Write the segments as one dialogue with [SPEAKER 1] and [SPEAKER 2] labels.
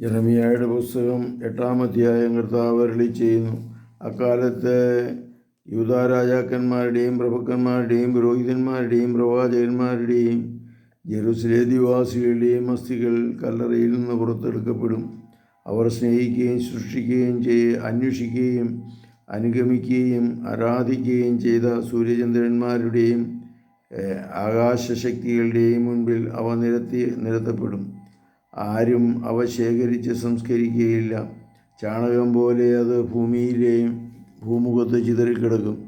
[SPEAKER 1] ജെറമിയായുടെ പുസ്തകം എട്ടാം അധ്യായം കർത്താവ് അരളി ചെയ്യുന്നു. അക്കാലത്ത് യൂതാ രാജാക്കന്മാരുടെയും പ്രഭുക്കന്മാരുടെയും പുരോഹിതന്മാരുടെയും പ്രവാചകന്മാരുടെയും ജെറുസലേ നിവാസികളുടെയും അസ്ഥികൾ കല്ലറയിൽ നിന്ന് പുറത്തെടുക്കപ്പെടും. അവർ സ്നേഹിക്കുകയും സൃഷ്ടിക്കുകയും ചെയ്യ അന്വേഷിക്കുകയും അനുഗമിക്കുകയും ആരാധിക്കുകയും ചെയ്ത സൂര്യചന്ദ്രന്മാരുടെയും ആകാശശക്തികളുടെയും മുൻപിൽ അവ നിരത്തി നിരത്തപ്പെടും. ആരും അവ ശേഖരിച്ച് സംസ്കരിക്കുകയില്ല. ചാണകം പോലെ അത് ഭൂമിയിലെയും ഭൂമുഖത്ത് ചിതറിക്കിടക്കും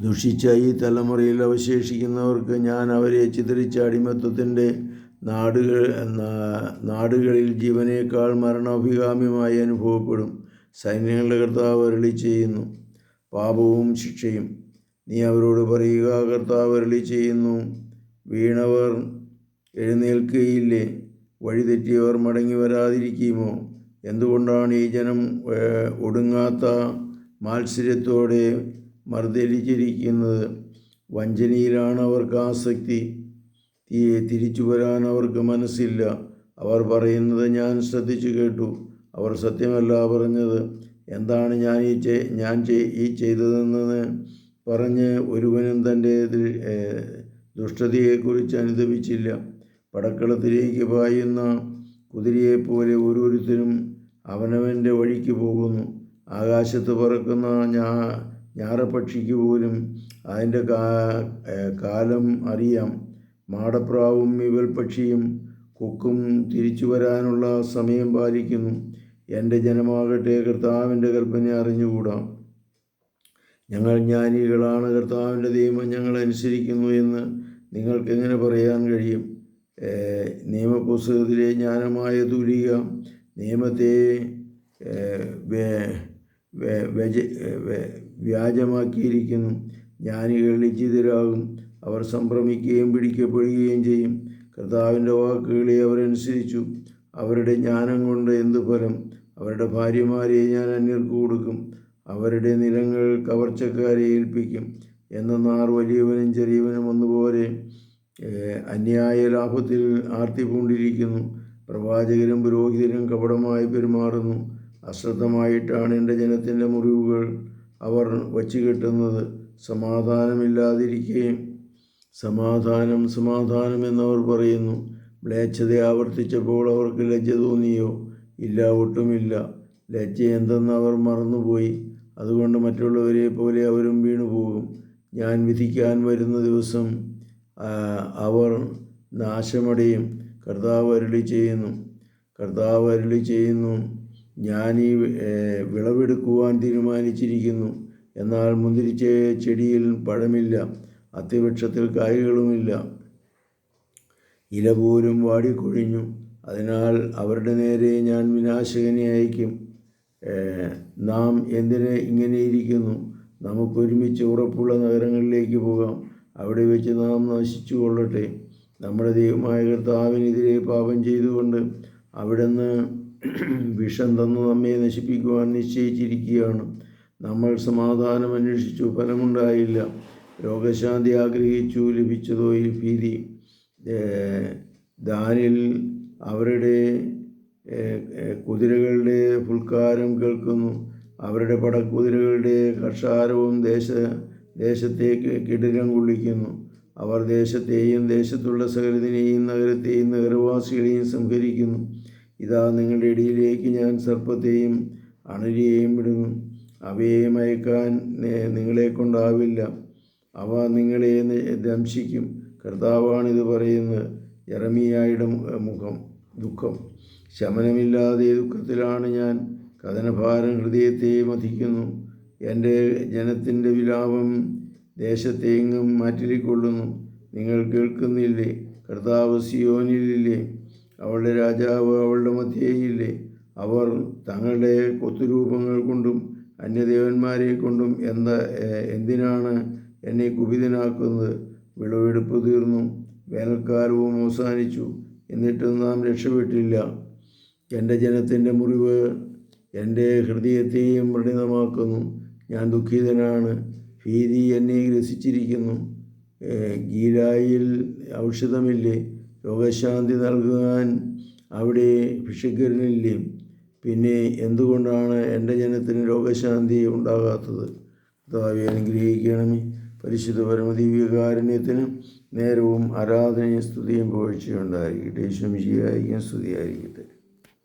[SPEAKER 1] ദുഷിച്ച ഈ തലമുറയിൽ അവശേഷിക്കുന്നവർക്ക് ഞാൻ അവരെ ചിതറിച്ച അടിമത്വത്തിന്റെ നാടുകൾ നാടുകളിൽ ജീവനേക്കാൾ മരണാഭികാമ്യമായി അനുഭവപ്പെടും. സൈന്യങ്ങളുടെ കർത്താവ് അരളി ചെയ്യുന്നു. പാപവും ശിക്ഷയും. നീ അവരോട് പറയുക കർത്താവ് അരളി ചെയ്യുന്നു. വീണവർ എഴുന്നേൽക്കുകയില്ലേ വഴിതെറ്റിയവർ മടങ്ങി വരാതിരിക്കുമോ? എന്തുകൊണ്ടാണ് ഈ ജനം ഒടുങ്ങാത്ത മാത്സര്യത്തോടെ മർദ്ദലിച്ചിരിക്കുന്നത്? വഞ്ചനയിലാണ് അവർക്ക് ആസക്തി. തിരിച്ചു വരാൻ അവർക്ക് മനസ്സില്ല. അവർ പറയുന്നത് ഞാൻ ശ്രദ്ധിച്ചു കേട്ടു. അവർ സത്യമല്ല പറഞ്ഞത്. എന്താണ് ഞാൻ ഈ ചെ- ഞാൻ ഈ ചെയ്തതെന്ന് പറഞ്ഞ് ഒരുവനും തന്റെ ദുഷ്ടതയെക്കുറിച്ച് അനുദപിച്ചില്ല. പടക്കളത്തിലേക്ക് പായുന്ന കുതിരയെപ്പോലെ ഓരോരുത്തരും അവനവന്റെ വഴിക്ക് പോകുന്നു. ആകാശത്ത് പറക്കുന്ന ഞാ ഞാറപ്പക്ഷിക്ക് പോലും അതിന്റെ കാ കാലം അറിയാം. മാടപ്രാവും ഇവൽ പക്ഷിയും കൊക്കും തിരിച്ചു വരാനുള്ള സമയം പാലിക്കുന്നു. എന്റെ ജനമാകട്ടെ കർത്താവിന്റെ കൽപ്പന അറിഞ്ഞുകൂടാ. ഞങ്ങൾ ജ്ഞാനികളാണ്. കർത്താവിന്റെ ദൈവം ഞങ്ങൾ അനുസരിക്കുന്നു എന്ന് നിങ്ങൾക്കെങ്ങനെ പറയാൻ കഴിയും? നിയമപുസ്തകത്തിലെ ജ്ഞാനമായ തൂലിക നിയമത്തെ വ്യാജമാക്കിയിരിക്കുന്നു. ജ്ഞാനികൾ ലജ്ജിതരാകും അവർ സംഭ്രമിക്കുകയും പിടിക്കപ്പെടുകയും ചെയ്യും. കർത്താവിന്റെ വാക്കുകളെ അവരനുസരിച്ചു. അവരുടെ ജ്ഞാനം കൊണ്ട് എന്ത് ഫലം? അവരുടെ ഭാര്യമാരെ ഞാൻ അന്യർക്ക് കൊടുക്കും. അവരുടെ നിലങ്ങൾ കവർച്ചക്കാരെ ഏൽപ്പിക്കും. എന്നാൽ വലിയവനും ചെറിയവനും ഒന്നുപോലെ അന്യായ ലാഭത്തിൽ ആർത്തി പൂണ്ടിരിക്കുന്നു പ്രവാചകരും പുരോഹിതരും കപടമായി പെരുമാറുന്നു. അശ്രദ്ധമായിട്ടാണ് എന്റെ ജനത്തിന്റെ മുറിവുകൾ അവർ വച്ചു കെട്ടുന്നത് സമാധാനമില്ലാതിരിക്കുകയും സമാധാനം സമാധാനം എന്നവർ പറയുന്നു. മ്ലേച്ഛത ആവർത്തിച്ചപ്പോൾ അവർക്ക് ലജ്ജ തോന്നിയോ? ഇല്ല ഒട്ടുമില്ല. ലജ്ജ എന്തെന്ന് അവർ മറന്നുപോയി. അതുകൊണ്ട് മറ്റുള്ളവരെ പോലെ അവരും വീണുപോകും. ഞാൻ വിധിക്കാൻ വരുന്ന ദിവസം അവർ നാശമടയും കർത്താവ് അരുളി ചെയ്യുന്നു. കർത്താവ് അരുളി ചെയ്യുന്നു ഞാൻ ഈ വിളവെടുക്കുവാൻ തീരുമാനിച്ചിരിക്കുന്നു. എന്നാൽ മുന്തിരിച്ച ചെടിയിൽ പഴമില്ല അത്തിവൃക്ഷത്തിൽ കായ്കളുമില്ല. ഇല പോലും വാടിക്കൊഴിഞ്ഞു. അതിനാൽ അവരുടെ നേരെ ഞാൻ വിനാശകനെ അയക്കും. നാം എന്തിന് ഇങ്ങനെ ഇരിക്കുന്നു? നമുക്കൊരുമിച്ച് ഉറപ്പുള്ള നഗരങ്ങളിലേക്ക് പോകാം. അവിടെ വെച്ച് നാം നശിച്ചു കൊള്ളട്ടെ. നമ്മുടെ ദൈവമായ കർത്താവിനെതിരെ പാപം ചെയ്തുകൊണ്ട് അവിടുന്ന് വിഷം തന്നു നമ്മെ നശിപ്പിക്കുവാൻ നിശ്ചയിച്ചിരിക്കുകയാണ്. നമ്മൾ സമാധാനം അന്വേഷിച്ചു ഫലമുണ്ടായില്ല. രോഗശാന്തി ആഗ്രഹിച്ചു ലഭിച്ചതോ ഈ ഭീതി. ദാനിൽ അവരുടെ കുതിരകളുടെ ഫുൽക്കാരം കേൾക്കുന്നു. അവരുടെ പടക്കുതിരകളുടെ കഷാരവും ദേശ ദേശത്തേക്ക് കിടിലം കൊള്ളിക്കുന്നു. അവർ ദേശത്തെയും ദേശത്തുള്ള സകലതിനെയും നഗരത്തെയും നഗരവാസികളെയും സംഹരിക്കുന്നു. ഇതാ നിങ്ങളുടെ ഇടയിലേക്ക് ഞാൻ സർപ്പത്തെയും അണരിയെയും വിടുന്നു. അവയെ മയക്കാൻ നിങ്ങളെ കൊണ്ടാവില്ല. അവ നിങ്ങളെ ദംശിക്കും. കർത്താവാണിത് പറയുന്നത് ജറമിയായുടെ മുഖം ദുഃഖം. ശമനമില്ലാതെ ദുഃഖത്തിലാണ് ഞാൻ. കഥനഭാരം ഹൃദയത്തെ മതിക്കുന്നു എന്റെ ജനത്തിന്റെ വിലാപം ദേശത്തെങ്ങും മാറ്റിക്കൊള്ളുന്നു. നിങ്ങൾ കേൾക്കുന്നില്ലേ? കർത്താവ് സിയോനിലില്ലേ? അവളുടെ രാജാവ് അവളുടെ മധ്യയില്ലേ? അവർ തങ്ങളുടെ കൊത്തുരൂപങ്ങൾ കൊണ്ടും അന്യദേവന്മാരെ കൊണ്ടും എന്താ എന്തിനാണ് എന്നെ കുപിതനാക്കുന്നത്? വിളവെടുപ്പ് തീർന്നു. വേനൽക്കാലവും അവസാനിച്ചു. എന്നിട്ടും നാം രക്ഷപ്പെട്ടില്ല. എന്റെ ജനത്തിന്റെ മുറിവ് എന്റെ ഹൃദയത്തെയും വ്രണിതമാക്കുന്നു ഞാൻ ദുഃഖിതനാണ്. ഭീതി എന്നെ ഗ്രസിച്ചിരിക്കുന്നു. ഗീരായിൽ ഔഷധമില്ലേ? രോഗശാന്തി നൽകാൻ അവിടെ ഭിഷക്കരനില്ലേ പിന്നെ എന്തുകൊണ്ടാണ് എന്റെ ജനത്തിന് രോഗശാന്തി ഉണ്ടാകാത്തത്? കർത്താവെ അനുഗ്രഹിക്കണമേ. പരിശുദ്ധ പരമദിവ്യകാരുണ്യത്തിന് നേരവും ആരാധനയും സ്തുതിയും പോഴ്ചയുണ്ടായിരിക്കട്ടെ ശംശിയായിരിക്കും സ്തുതിയായിരിക്കട്ടെ.